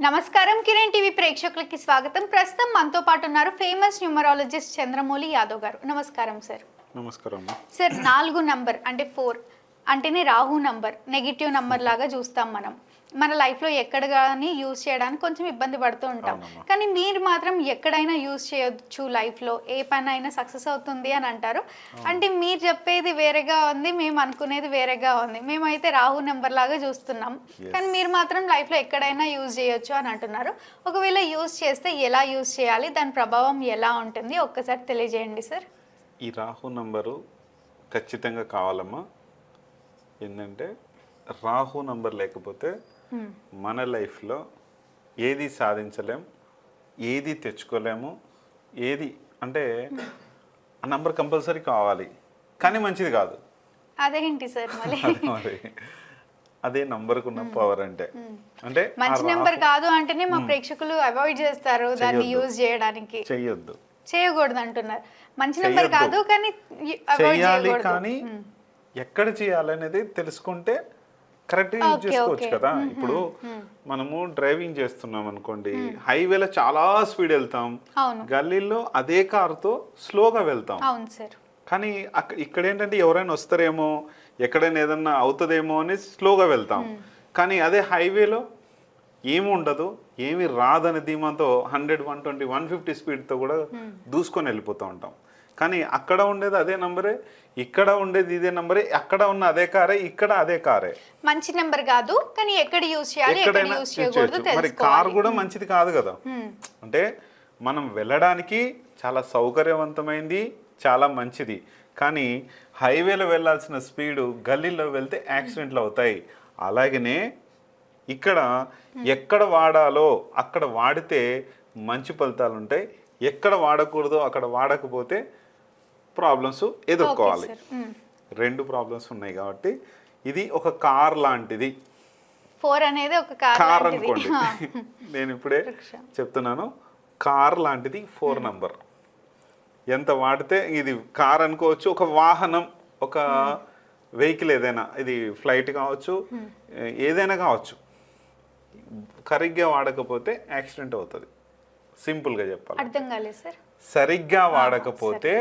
నమస్కారం కిరణ్ టీవీ ప్రేక్షకులకి స్వాగతం. ప్రస్తుతం మనతో పాటు ఉన్నారు ఫేమస్ న్యూమరాలజిస్ట్ చంద్రమౌళి యాదవ్ గారు. నమస్కారం సార్. నమస్కారం సార్ నాలుగు నంబర్ అంటే ఫోర్ అంటేనే రాహు నంబర్ నెగిటివ్ నంబర్ లాగా చూస్తాం మనం. మన లైఫ్లో ఎక్కడ కానీ యూజ్ చేయడానికి కొంచెం ఇబ్బంది పడుతూ ఉంటాం. కానీ మీరు మాత్రం ఎక్కడైనా యూజ్ చేయొచ్చు లైఫ్లో ఏ పని అయినా సక్సెస్ అవుతుంది అని అంటారు. అంటే మీరు చెప్పేది వేరేగా ఉంది మేము అనుకునేది వేరేగా ఉంది. మేమైతే రాహు నెంబర్ లాగా చూస్తున్నాం. కానీ మీరు మాత్రం లైఫ్లో ఎక్కడైనా యూజ్ చేయొచ్చు అని అంటున్నారు. ఒకవేళ యూజ్ చేస్తే ఎలా యూజ్ చేయాలి? దాని ప్రభావం ఎలా ఉంటుంది? ఒక్కసారి తెలియజేయండి సార్ ఈ రాహు నంబరు ఖచ్చితంగా కావాలమ్మా. ఏంటంటే రాహు నంబర్ లేకపోతే మన లైఫ్లో ఏది సాధించలేం ఏది తెచ్చుకోలేము ఏది అంటే ఆ నంబర్ కంపల్సరీ కావాలి. కానీ మంచిది కాదు. అదేంటి సార్ అదే మరి. అదే నంబర్కు ఉన్న పవర్ అంటే. అంటే మంచి నెంబర్ కాదు అంటేనే మా ప్రేక్షకులు అవాయిడ్ చేస్తారు దాన్ని. యూజ్ చేయడానికి. చెయ్యొద్దు. చేయకూడదు అంటున్నారు. మంచి నెంబర్. కాదు కానీ చేయాలి కానీ ఎక్కడ చేయాలనేది తెలుసుకుంటే కరెక్ట్ యూజ్ చేసుకోవచ్చు. కదా. ఇప్పుడు మనము డ్రైవింగ్ చేస్తున్నాం అనుకోండి హైవేలో చాలా స్పీడ్ వెళ్తాం. అవును. గల్లీలో అదే కారుతో స్లోగా వెళ్తాం. కానీ ఇక్కడ ఏంటంటే ఎవరైనా వస్తారేమో ఎక్కడైనా ఏదన్నా అవుతుందేమో అని స్లోగా వెళ్తాం. కానీ అదే హైవేలో ఏమి ఉండదు ఏమి రాదని ధీమాతో hundred one twenty one fifty స్పీడ్తో కూడా దూసుకొని వెళ్ళిపోతూ ఉంటాం. కానీ అక్కడ ఉండేది అదే నంబరే ఇక్కడ ఉండేది ఇదే నంబరే అక్కడ ఉన్న అదే కారే ఇక్కడ అదే కారే. మంచి నెంబర్ కాదు కానీ ఎక్కడ యూజ్ చేయాలి ఎక్కడ యూజ్ చేయకూడదు. మరి కార్ కూడా మంచిది కాదు కదా. అంటే మనం వెళ్ళడానికి చాలా సౌకర్యవంతమైంది చాలా మంచిది. కానీ హైవేలో వెళ్ళాల్సిన స్పీడు గల్లీలో వెళ్తే యాక్సిడెంట్లు అవుతాయి. అలాగనే ఇక్కడ ఎక్కడ వాడాలో అక్కడ వాడితే మంచి ఫలితాలు ఉంటాయి ఎక్కడ వాడకూడదో అక్కడ వాడకపోతే ప్రాబ్లమ్స్ ఎదుర్కోవాలి. మ్మ్. రెండు ప్రాబ్లమ్స్ ఉన్నాయి కాబట్టి ఇది ఒక కార్ లాంటిది. ఫోర్ అనేది ఒక కార్. అనుకోండి. నేను ఇప్పుడే. చెప్తున్నాను. కార్ లాంటిది ఫోర్ నంబర్ ఎంత వాడితే ఇది కార్ అనుకోవచ్చు ఒక వాహనం ఒక వెహికల్ ఏదైనా ఇది ఫ్లైట్ కావచ్చు ఏదైనా కావచ్చు. సరిగ్గా వాడకపోతే యాక్సిడెంట్ అవుతుంది. సింపుల్గా చెప్పాలి అర్థం కాలేదు సార్ సరిగ్గా వాడకపోతే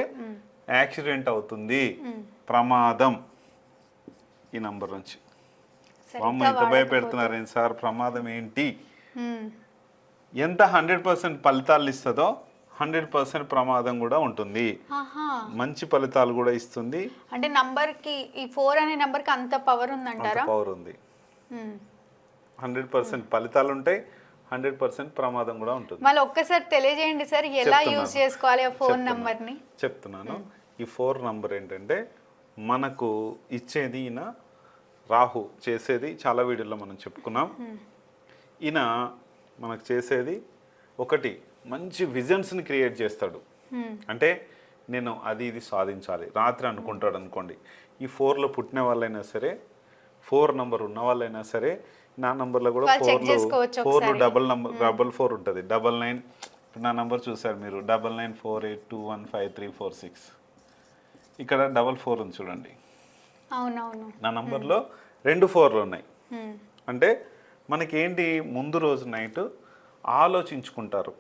యాక్సిడెంట్ అవుతుంది. ప్రమాదం. ఈ నంబర్ నుంచి. అమ్మ ఇంత భయపెడుతున్నారు ఏంటి సార్? ప్రమాదం ఏంటి. ఎంత హండ్రెడ్ పర్సెంట్ ఫలితాలు ఇస్తుందో హండ్రెడ్ పర్సెంట్ ప్రమాదం కూడా ఉంటుంది. మంచి ఫలితాలు కూడా ఇస్తుంది. అంటే నంబర్కి ఈ ఫోర్ అనే నంబర్కి అంత పవర్ అంత ఉందంటారా పవర్ ఉంది. హండ్రెడ్ పర్సెంట్ ఫలితాలు ఉంటాయి. హండ్రెడ్ పర్సెంట్ ప్రమాదం కూడా ఉంటుంది మళ్ళీ ఒక్కసారి తెలియజేయండి సార్ ఎలా చెప్తున్నాను. యూజ్ చేసుకోవాలి ఆ ఫోన్ చెప్తున్నాను. నంబర్ని చెప్తున్నాను ఈ ఫోర్ నంబర్ ఏంటంటే మనకు ఇచ్చేది ఈయన రాహు చేసేది చాలా వీడియోలో మనం చెప్పుకున్నాం ఈయన మనకు చేసేది ఒకటి మంచి విజన్స్ని క్రియేట్ చేస్తాడు. అంటే నేను అది ఇది సాధించాలి రాత్రి అనుకుంటాడు అనుకోండి ఈ ఫోర్లో పుట్టిన వాళ్ళైనా సరే ఫోర్ నంబర్ ఉన్న వాళ్ళైనా సరే నా నంబర్లో కూడా ఫోర్లు ఫోర్లు. డబల్ నంబర్ డబల్ ఫోర్ ఉంటుంది. డబల్ నైన్ నా నంబర్ చూసారు మీరు. Double nine four eight two one five three four six. ఇక్కడ డబల్ ఫోర్ ఉంది చూడండి. అవునవును. నా నంబర్లో రెండు ఫోర్లు ఉన్నాయి. అంటే మనకేంటి ముందు రోజు నైట్ ఆలోచించుకుంటారు.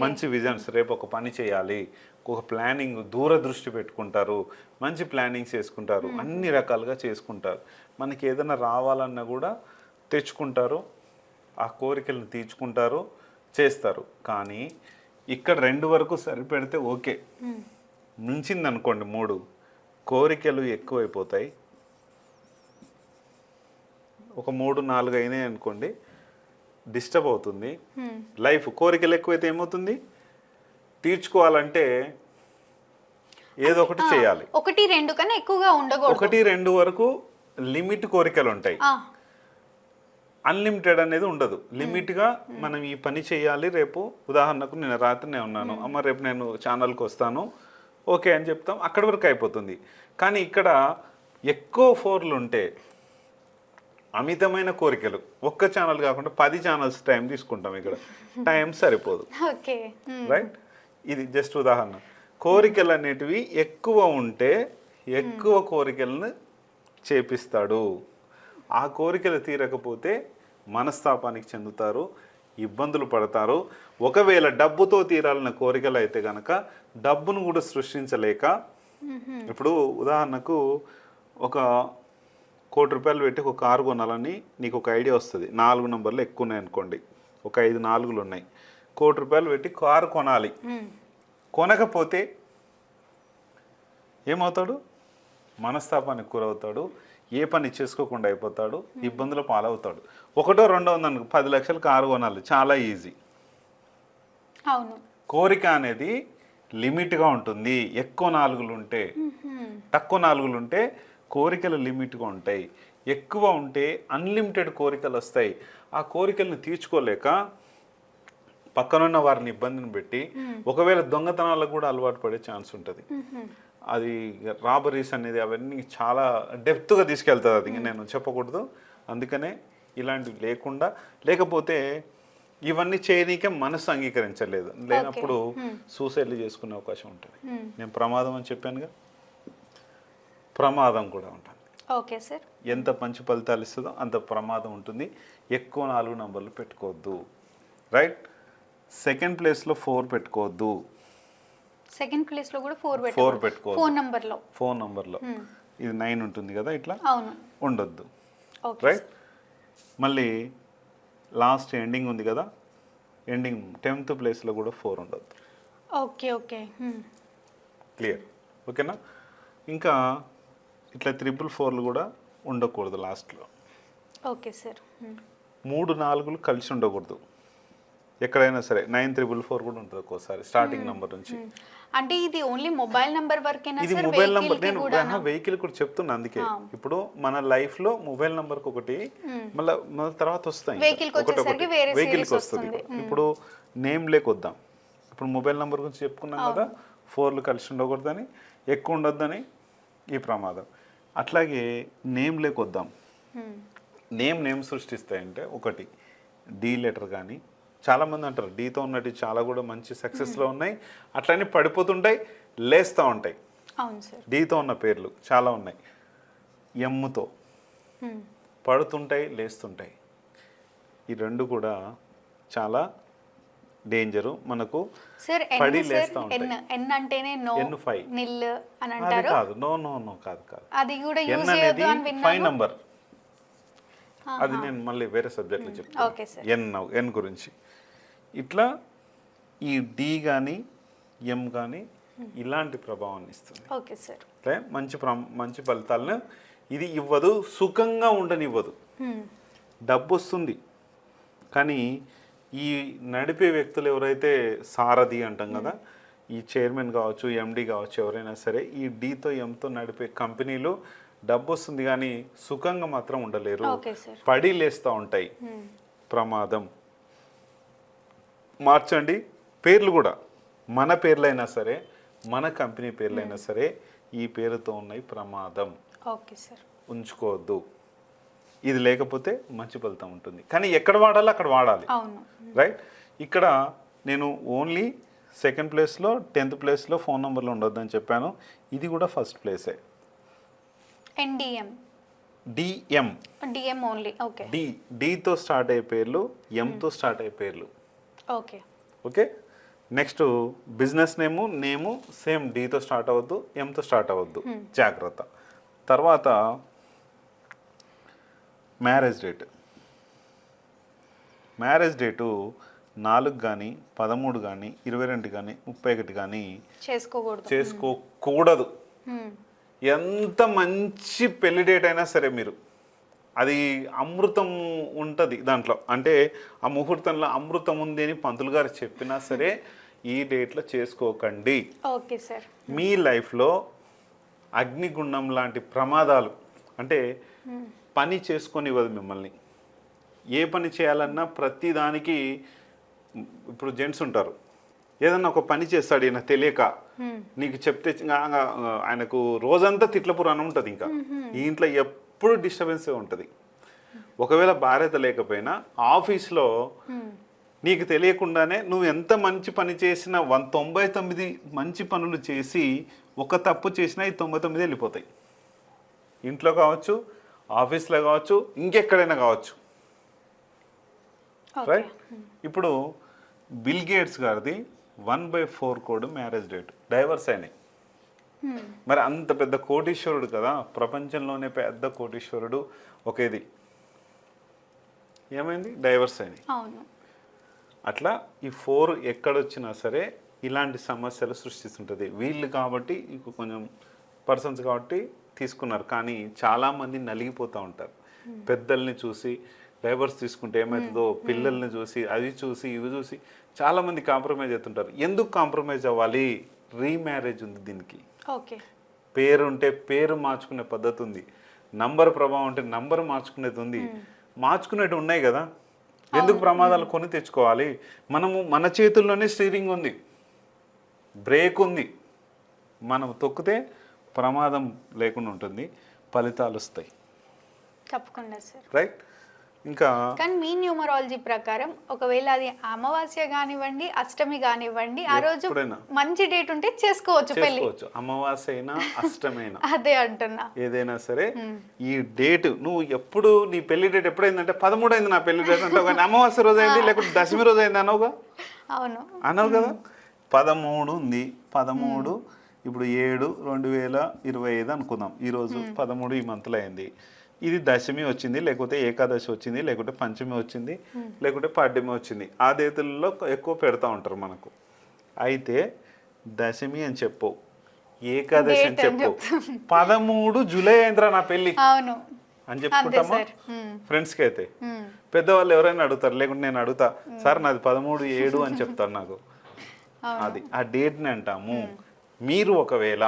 మంచి విజన్స్ రేపు ఒక పని చేయాలి ఒక ప్లానింగ్ దూరదృష్టి పెట్టుకుంటారు మంచి ప్లానింగ్స్ చేసుకుంటారు అన్ని రకాలుగా చేసుకుంటారు. మనకి ఏదైనా రావాలన్నా కూడా తెచ్చుకుంటారు ఆ కోరికలను తీర్చుకుంటారు చేస్తారు. కానీ ఇక్కడ రెండు వరకు సరిపెడితే ఓకే. మించింది అనుకోండి మూడు. కోరికలు ఎక్కువైపోతాయి. ఒక మూడు నాలుగు అయినాయి అనుకోండి డిస్టర్బ్ అవుతుంది. లైఫ్ కోరికలు ఎక్కువైతే ఏమవుతుంది? తీర్చుకోవాలంటే ఏదో ఒకటి చేయాలి. ఒకటి రెండు కన్నా ఎక్కువగా ఉండకూడదు. ఒకటి రెండు వరకు లిమిట్ కోరికలు ఉంటాయి. అన్లిమిటెడ్ అనేది ఉండదు. లిమిట్గా మనం ఈ పని చేయాలి రేపు ఉదాహరణకు నేను రాత్రి నేను ఉన్నాను. అమ్మ రేపు నేను ఛానల్కి వస్తాను. ఓకే అని చెప్తాం. అక్కడి వరకు అయిపోతుంది. కానీ ఇక్కడ ఎక్కువ ఫోర్లు ఉంటే అమితమైన కోరికలు. ఒక్క ఛానల్ కాకుండా పది ఛానల్స్ టైం తీసుకుంటాం ఇక్కడ. టైం సరిపోదు. రైట్? ఇది జస్ట్ ఉదాహరణ. కోరికలు అనేటివి ఎక్కువ ఉంటే ఎక్కువ కోరికలను చేపిస్తాడు. ఆ కోరికలు తీరకపోతే మనస్తాపానికి చెందుతారు ఇబ్బందులు పడతారు. ఒకవేళ డబ్బుతో తీరాలన్న కోరికలు అయితే కనుక డబ్బును కూడా సృష్టించలేక ఇప్పుడు ఉదాహరణకు ఒక కోటి రూపాయలు పెట్టి ఒక కారు కొనాలని నీకు ఒక ఐడియా వస్తుంది. నాలుగు నంబర్లు ఎక్కువ ఉన్నాయి అనుకోండి ఒక ఐదు నాలుగులు ఉన్నాయి. కోటి రూపాయలు పెట్టి కారు కొనాలి. కొనకపోతే ఏమవుతాడు? మనస్తాపానికి గురవుతాడు. ఏ పని చేసుకోకుండా అయిపోతాడు ఇబ్బందుల పాలవుతాడు. ఒకటో రెండో ఉందనుకో పది లక్షలు కారు కొనాలి. చాలా ఈజీ. అవును. కోరిక అనేది లిమిట్గా ఉంటుంది. ఎక్కువ నాలుగులు ఉంటే. తక్కువ నాలుగులు ఉంటే కోరికలు లిమిట్గా ఉంటాయి. ఎక్కువ ఉంటే అన్లిమిటెడ్ కోరికలు వస్తాయి. ఆ కోరికలను తీర్చుకోలేక పక్కనున్న వారిని ఇబ్బందిని పెట్టి ఒకవేళ దొంగతనాలకు కూడా అలవాటు పడే ఛాన్స్ ఉంటుంది. అది రాబరీస్ అనేది అవన్నీ చాలా డెప్త్గా తీసుకెళ్తుంది అది. నేను చెప్పకూడదు. అందుకనే ఇలాంటివి లేకుండా లేకపోతే ఇవన్నీ చేయనీకే మనసు అంగీకరించలేదు. లేనప్పుడు సూసైడ్లు చేసుకునే అవకాశం ఉంటుంది. నేను ప్రమాదం అని చెప్పానుగా? ప్రమాదం కూడా ఉంటుంది. Okay sir. ఎంత మంచి ఫలితాలు ఇస్తుందో అంత ప్రమాదం ఉంటుంది. ఎక్కువ నాలుగు నంబర్లు పెట్టుకోవద్దు. రైట్? సెకండ్ ప్లేస్లో ఫోర్ పెట్టుకోవద్దు. సెకండ్ ప్లేస్లో కూడా ఫోర్ ఫోర్ పెట్టుకోవద్దు. ఫోన్ నంబర్లో. ఫోన్ నంబర్లో ఇది నైన్ ఉంటుంది కదా ఇట్లా? అవును. ఉండొద్దు. రైట్ మళ్ళీ లాస్ట్ ఎండింగ్ ఉంది కదా? ఎండింగ్ టెన్త్ ప్లేస్లో కూడా ఫోర్ ఉండొద్దు. Okay okay. క్లియర్ ఓకేనా? ఇంకా ఇట్లా త్రిపుల్ ఫోర్లు కూడా ఉండకూడదు లాస్ట్లో ఓకే సార్. మూడు నాలుగులు కలిసి ఉండకూడదు. ఎక్కడైనా సరే నైన్ త్రిపుల్ ఫోర్ కూడా ఉంటుంది ఒక్కోసారి స్టార్టింగ్ నెంబర్ నుంచి. అంటే ఇది ఓన్లీ మొబైల్ నంబర్ వరకేనా ఇది మొబైల్ నంబర్ వెహికల్ నేను వెహికల్ కూడా చెప్తున్నా అందుకే. ఇప్పుడు మన లైఫ్లో మొబైల్ నంబర్ ఒకటి మళ్ళీ మన తర్వాత వస్తాయి ఒకటి series వస్తుంది. ఇప్పుడు నేమ్ లేకొద్దాం. ఇప్పుడు మొబైల్ నంబర్ గురించి చెప్పుకున్నాం కదా ఫోర్లు కలిసి ఉండకూడదని ఎక్కువ ఉండొద్దని ఈ ప్రమాదం. అట్లాగే నేమ్ లేకొద్దాం. మ్మ్. నేమ్ నేమ్ సృష్టిస్తాయంటే ఒకటి డి లెటర్ కానీ చాలామంది అంటారు డీతో ఉన్నట్టు చాలా కూడా మంచి సక్సెస్లో ఉన్నాయి. అట్లనే పడిపోతుంటాయి లేస్తూ ఉంటాయి. డీతో ఉన్న పేర్లు చాలా ఉన్నాయి. ఎమ్ముతో. మ్మ్. పడుతుంటాయి లేస్తుంటాయి. ఈ రెండు కూడా చాలా డేంజరు. మనకు పడి లేస్తా ఉంటాయి. ఎన్ అంటేనే నో ఎన్ ఫైవ్. నిల్ అని అది అంటారు? కాదు. నో నో నో కాదు కాదు. ఎన్ అనేది ఫైవ్ నంబర్. అది నేను మళ్ళీ వేరే సబ్జెక్ట్లో చెప్తాను. ఎన్ ఎన్ గురించి. ఇట్లా ఈ డి కానీ ఎం కానీ ఇలాంటి ప్రభావాన్ని ఇస్తుంది. Okay sir. అంటే మంచి ప్ర మంచి ఫలితాలను ఇది ఇవ్వదు సుఖంగా ఉండనివ్వదు. డబ్బు వస్తుంది కానీ ఈ నడిపే వ్యక్తులు ఎవరైతే సారథి అంటాం కదా ఈ చైర్మన్ కావచ్చు ఎండి కావచ్చు ఎవరైనా సరే ఈ డీతో ఎంతో నడిపే కంపెనీలు డబ్బు వస్తుంది కానీ సుఖంగా మాత్రం ఉండలేరు. పడి లేస్తూ ఉంటాయి. ప్రమాదం. మార్చండి. పేర్లు కూడా. మన పేర్లైనా సరే మన కంపెనీ పేర్లైనా సరే ఈ పేరుతో ఉన్నాయి ప్రమాదం. Okay sir. ఉంచుకోవద్దు. ఇది లేకపోతే మంచి ఫలితం ఉంటుంది. కానీ ఎక్కడ వాడాలో అక్కడ వాడాలి. రైట్? ఇక్కడ నేను ఓన్లీ సెకండ్ ప్లేస్లో టెన్త్ ప్లేస్లో ఫోన్ నెంబర్లో ఉండొద్దని చెప్పాను. ఇది కూడా first ప్లేసే. NDM DM DM only okay D డితో start అయ్యే పేర్లు ఎంతో స్టార్ట్ అయ్యే పేర్లు. Okay okay next business name name same డితో start అవ్వద్దు ఎంతో స్టార్ట్ అవ్వద్దు. జాగ్రత్త. తర్వాత మ్యారేజ్ డేట్ మ్యారేజ్ డేటు నాలుగు కానీ పదమూడు కానీ ఇరవై రెండు కానీ ముప్పై ఒకటి కానీ చేసుకోకూడదు. చేసుకోకూడదు మ్మ్. ఎంత మంచి పెళ్ళి డేట్ అయినా సరే మీరు అది అమృతం ఉంటుంది దాంట్లో. అంటే ఆ ముహూర్తంలో అమృతం ఉంది అని పంతులు గారు చెప్పినా సరే ఈ డేట్లో చేసుకోకండి. Okay sir. మీ లైఫ్లో అగ్నిగుండం లాంటి ప్రమాదాలు అంటే పని చేసుకొనివ్వదు మిమ్మల్ని. ఏ పని చేయాలన్నా ప్రతి దానికి ఇప్పుడు జెంట్స్ ఉంటారు ఏదన్నా ఒక పని చేస్తాడు ఈయన తెలియక నీకు చెప్తే ఆయనకు రోజంతా తిట్ల పురాణం ఉంటుంది ఇంకా. ఈ ఇంట్లో ఎప్పుడు డిస్టర్బెన్సే ఉంటుంది. ఒకవేళ భార్యత లేకపోయినా ఆఫీస్లో నీకు తెలియకుండానే నువ్వు ఎంత మంచి పని చేసినా వన్ తొంభై తొమ్మిది మంచి పనులు చేసి ఒక తప్పు చేసినా ఈ తొంభై తొమ్మిది వెళ్ళిపోతాయి. ఇంట్లో కావచ్చు ఆఫీస్లో కావచ్చు ఇంకెక్కడైనా కావచ్చు. రైట్ ఇప్పుడు బిల్ గేట్స్ గారిది one by four code marriage date. Divorce అయినాయి. మరి అంత పెద్ద కోటీశ్వరుడు కదా ప్రపంచంలోనే పెద్ద కోటీశ్వరుడు ఒక ఇది ఏమైంది? డైవర్స్ అయినాయి. అట్లా ఈ ఫోర్ ఎక్కడొచ్చినా సరే ఇలాంటి సమస్యలు సృష్టిస్తుంటుంది. వీళ్ళు కాబట్టి ఇంకో కొంచెం పర్సన్స్ కాబట్టి తీసుకున్నారు. కానీ చాలామంది నలిగిపోతూ ఉంటారు. పెద్దల్ని చూసి డైవర్స్ తీసుకుంటే ఏమవుతుందో పిల్లల్ని చూసి అది చూసి ఇవి చూసి చాలామంది కాంప్రమైజ్ అవుతుంటారు ఎందుకు కాంప్రమైజ్ అవ్వాలి? రీమ్యారేజ్ ఉంది దీనికి. ఓకే. పేరు ఉంటే పేరు మార్చుకునే పద్ధతి ఉంది. నంబర్ ప్రభావం ఉంటే నంబర్ మార్చుకునేది ఉంది. మార్చుకునేవి ఉన్నాయి కదా. ఎందుకు ప్రమాదాలు కొని తెచ్చుకోవాలి? మనము మన చేతుల్లోనే స్టీరింగ్ ఉంది. బ్రేక్ ఉంది. మనం తొక్కితే ప్రమాదం లేకుండా ఉంటుంది. ఫలితాలు వస్తాయి. తప్పకుండా సార్. రైట్ ఇంకా కానీ మీ న్యూమరాలజీ ప్రకారం ఒకవేళ అది అమావాస్య కానివ్వండి అష్టమి కానివ్వండి ఆ రోజు. మంచి డేట్ ఉంటే చేసుకోవచ్చు పెళ్ళి చేసుకోవచ్చు. అమావాస్య అయినా అష్టమైనా. అదే అంటున్నా. ఏదైనా సరే ఈ డేట్ నువ్వు ఎప్పుడు నీ పెళ్ళి డేట్ ఎప్పుడైందంటే పదమూడు అయింది నా పెళ్ళి డేట్ కానీ అమావాస్య రోజు అయింది లేకపోతే దశమి రోజు అయింది అనవుగా? అవును. అన్నావు కదా? పదమూడు ఉంది. పదమూడు ఇప్పుడు ఏడు రెండు వేల ఇరవై ఐదు అనుకుందాం. ఈరోజు పదమూడు ఈ మంత్లో అయింది. ఇది దశమి వచ్చింది లేకపోతే ఏకాదశి వచ్చింది లేకపోతే పంచమి వచ్చింది లేకపోతే పాడ్యమి వచ్చింది. ఆ దేతులలో ఎక్కువ పెడతా ఉంటారు మనకు. అయితే దశమి అని చెప్పు ఏకాదశి అని చెప్పు. పదమూడు జూలై అయిందిరా నా పెళ్ళి. అవును. అని చెప్పుకుంటామా. ఫ్రెండ్స్కి అయితే. మ్మ్. పెద్దవాళ్ళు ఎవరైనా అడుగుతారు లేకుంటే నేను అడుగుతా సార్ నాది పదమూడు ఏడు అని చెప్తారు నాకు. అది ఆ డేట్ని అంటాము. మీరు ఒకవేళ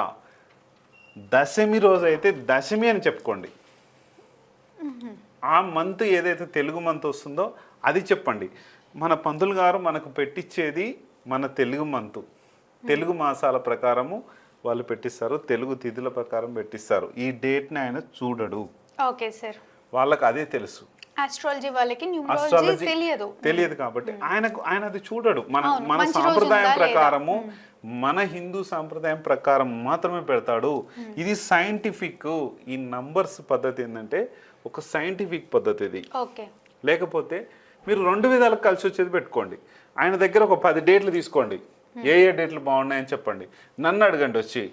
దశమి రోజు అయితే దశమి అని చెప్పుకోండి. ఆ మంత్ ఏదైతే తెలుగు మంత్ వస్తుందో అది చెప్పండి. మన పంతులు గారు మనకు పెట్టించేది మన తెలుగు మంతు. తెలుగు మాసాల ప్రకారము వాళ్ళు పెట్టిస్తారు తెలుగు తిథుల ప్రకారం పెట్టిస్తారు. ఈ డేట్ని ఆయన చూడడు. Okay sir. వాళ్ళకి అదే తెలుసు. ఆస్ట్రాలజీ వాళ్ళకి న్యూమరాలజీ తెలియదు. తెలియదు కాబట్టి. ఆయనకు ఆయన అది చూడడు. మన మన సాంప్రదాయం? ప్రకారము మన హిందూ సాంప్రదాయం ప్రకారం మాత్రమే పెడతాడు. ఇది సైంటిఫిక్ ఈ నంబర్స్ పద్ధతి ఏంటంటే ఒక సైంటిఫిక్ పద్ధతి ఇది ఓకే. లేకపోతే మీరు రెండు విధాలకు కలిసి వచ్చేది పెట్టుకోండి. ఆయన దగ్గర ఒక పది డేట్లు తీసుకోండి. ఏ ఏ డేట్లు బాగున్నాయని చెప్పండి. నన్ను అడగండి వచ్చి.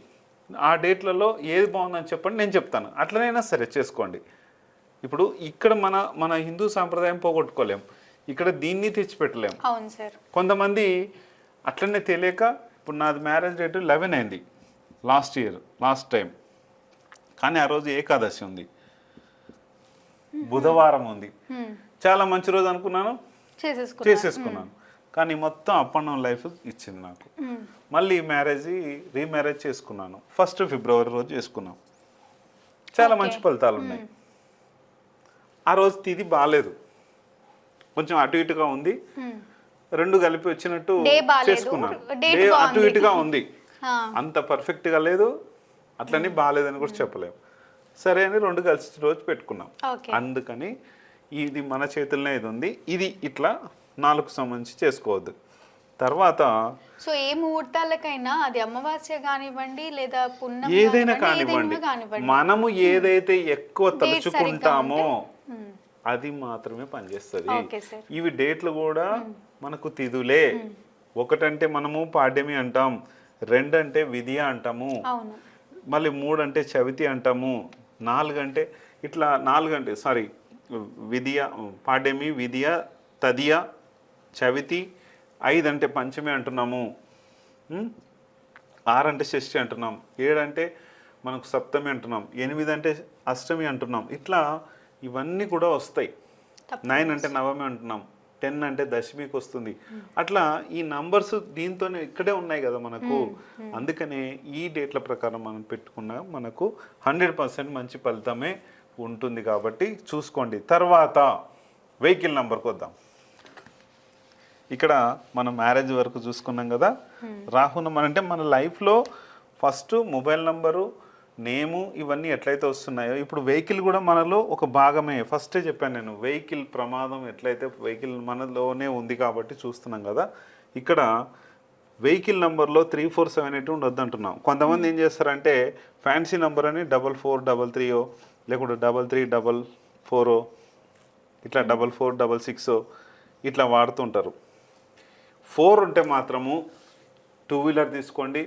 ఆ డేట్లలో ఏది బాగుందని చెప్పండి నేను చెప్తాను. అట్లనైనా సరే చేసుకోండి. ఇప్పుడు ఇక్కడ మన మన హిందూ సాంప్రదాయం పోగొట్టుకోలేం. ఇక్కడ దీన్ని తెచ్చిపెట్టలేం. అవును సార్. కొంతమంది అట్లనే తెలియక ఇప్పుడు నాది మ్యారేజ్ డేట్ లెవెన్ అయింది లాస్ట్ ఇయర్ లాస్ట్ టైం. కానీ ఆ రోజు ఏకాదశి ఉంది. బుధవారం ఉంది. చాలా మంచి రోజు అనుకున్నాను. చేసేసుకున్నా చేసేసుకున్నాను. కానీ మొత్తం అప్ అండ్ డౌన్ లైఫ్ ఇచ్చింది నాకు. మళ్ళీ మ్యారేజ్ రీమ్యారేజ్ చేసుకున్నాను. ఫస్ట్ ఫిబ్రవరి రోజు చేసుకున్నాం. చాలా మంచి ఫలితాలు ఉన్నాయి. ఆ రోజు తిది బాగాలేదు కొంచెం అటు ఇటుగా ఉంది. రెండు కలిపి వచ్చినట్టు చేసుకున్నాను. Day అటు. ఇటుగా ఉంది. అంత పర్ఫెక్ట్గా లేదు. అట్లని బాగాలేదని కూడా చెప్పలేము సరే అని రెండు కలిసి రోజు పెట్టుకున్నాం. అందుకని ఇది మన చేతుల్లోనే ఇది ఉంది. ఇది ఇట్లా నాలుగు సంబంధించి చేసుకోవద్దు. తర్వాత సో ఏ ముహూర్తాలకైనా అది అమావాస్య కానివ్వండి లేదా ఏదైనా కానివ్వండి, మనము ఏదైతే ఎక్కువ తలుచుకుంటామో. అది మాత్రమే పనిచేస్తుంది. ఇవి డేట్లు కూడా మనకు తిథులే. ఒకటంటే మనము పాడ్యమి అంటాం రెండంటే విధియ అంటాము మళ్ళీ మూడు అంటే చవితి అంటాము నాలుగు అంటే ఇట్లా నాలుగు అంటే సారీ విధియ పాడ్యమి విధియ తదియ చవితి ఐదు అంటే పంచమి అంటున్నాము? ఆరు అంటే షష్ఠి అంటున్నాం ఏడు అంటే మనకు సప్తమి అంటున్నాం ఎనిమిది అంటే అష్టమి అంటున్నాం. ఇట్లా ఇవన్నీ కూడా వస్తాయి. నైన్ అంటే నవమి అంటున్నాం. టెన్ అంటే దశమికి వస్తుంది. అట్లా ఈ నంబర్స్ దీంతోనే ఇక్కడే ఉన్నాయి కదా మనకు. అందుకనే ఈ డేట్ల ప్రకారం మనం పెట్టుకున్న మనకు హండ్రెడ్ పర్సెంట్ మంచి ఫలితమే ఉంటుంది కాబట్టి చూసుకోండి. తర్వాత వెహికల్ నంబర్కి వద్దాం. ఇక్కడ మనం మ్యారేజ్ వరకు చూసుకున్నాం కదా. రాహునం అంటే మన లైఫ్లో ఫస్ట్ మొబైల్ నంబరు నేము ఇవన్నీ ఎట్లయితే వస్తున్నాయో ఇప్పుడు వెహికల్ కూడా మనలో ఒక భాగమే. ఫస్టే చెప్పాను నేను వెహికల్ ప్రమాదం ఎట్లయితే వెహికల్ మనలోనే ఉంది కాబట్టి చూస్తున్నాం కదా. ఇక్కడ వెహికల్ నెంబర్లో త్రీ ఫోర్ సెవెన్ ఎయిట్ ఉండొద్దు అంటున్నాం కొంతమంది ఏం చేస్తారంటే ఫ్యాన్సీ నెంబర్ అని డబల్ ఫోర్ డబల్ త్రీయో లేకుంటే డబల్ త్రీ డబల్ ఫోరో ఇట్లా డబల్ ఫోర్ డబల్ సిక్స్ ఇట్లా వాడుతుంటారు. ఫోర్ ఉంటే మాత్రము టూ వీలర్ తీసుకోండి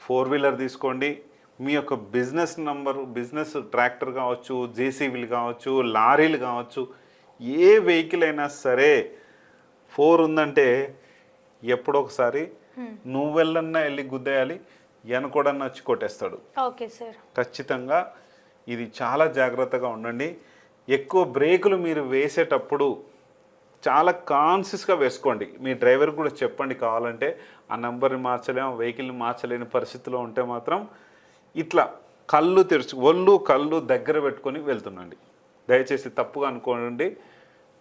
ఫోర్ వీలర్ తీసుకోండి మీ యొక్క బిజినెస్ నంబర్ బిజినెస్ ట్రాక్టర్ కావచ్చు జేసీబీలు కావచ్చు లారీలు కావచ్చు ఏ వెహికల్ అయినా సరే ఫోర్ ఉందంటే ఎప్పుడో ఒకసారి నువ్వెళ్ళన్నా వెళ్ళి గుద్దేయాలి వెనకోడన్నా వచ్చి కొట్టేస్తాడు. Okay sir. ఖచ్చితంగా ఇది చాలా జాగ్రత్తగా ఉండండి. ఎక్కువ బ్రేకులు మీరు వేసేటప్పుడు చాలా కాన్షియస్గా వేసుకోండి. మీ డ్రైవర్ కూడా చెప్పండి కావాలంటే ఆ నెంబర్ని మార్చలేము వెహికల్ని మార్చలేని పరిస్థితిలో ఉంటే మాత్రం ఇట్లా కళ్ళు తెరుచు ఒళ్ళు కళ్ళు దగ్గర పెట్టుకొని వెళ్తుండండి. దయచేసి తప్పుగా అనుకోండి.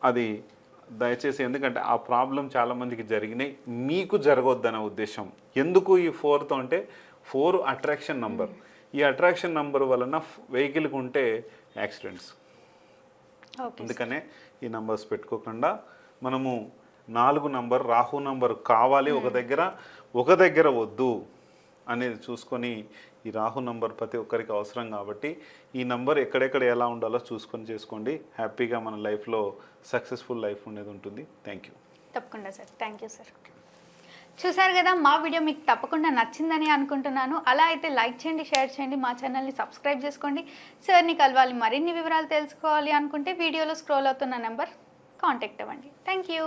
అది దయచేసి ఎందుకంటే ఆ ప్రాబ్లం చాలామందికి జరిగినాయి. మీకు జరగొద్దనే ఉద్దేశం. ఎందుకు ఈ ఫోర్తో అంటే ఫోర్ అట్రాక్షన్ నంబర్. ఈ అట్రాక్షన్ నంబర్ వలన వెహికల్కి ఉంటే యాక్సిడెంట్స్. అందుకనే ఈ నంబర్స్ పెట్టుకోకుండా మనము నాలుగు నంబర్ రాహు నంబర్ కావాలి ఒక దగ్గర ఒక దగ్గర వద్దు అనేది చూసుకొని ఈ రాహు నంబర్ ప్రతి ఒక్కరికి అవసరం కాబట్టి ఈ నంబర్ ఎక్కడెక్కడ ఎలా ఉండాలో చూసుకొని చేసుకోండి. హ్యాపీగా మన లైఫ్లో సక్సెస్ఫుల్ లైఫ్ ఉండేది ఉంటుంది. Thank you. తప్పకుండా సార్. Thank you sir. చూసారు కదా మా వీడియో మీకు తప్పకుండా నచ్చిందని అనుకుంటున్నాను. అలా అయితే లైక్ చేయండి షేర్ చేయండి మా ఛానల్ని సబ్స్క్రైబ్ చేసుకోండి. సార్ని కలవాలి మరిన్ని వివరాలు తెలుసుకోవాలి అనుకుంటే వీడియోలో స్క్రోల్ అవుతున్న నెంబర్ కాంటాక్ట్ అవ్వండి. Thank you.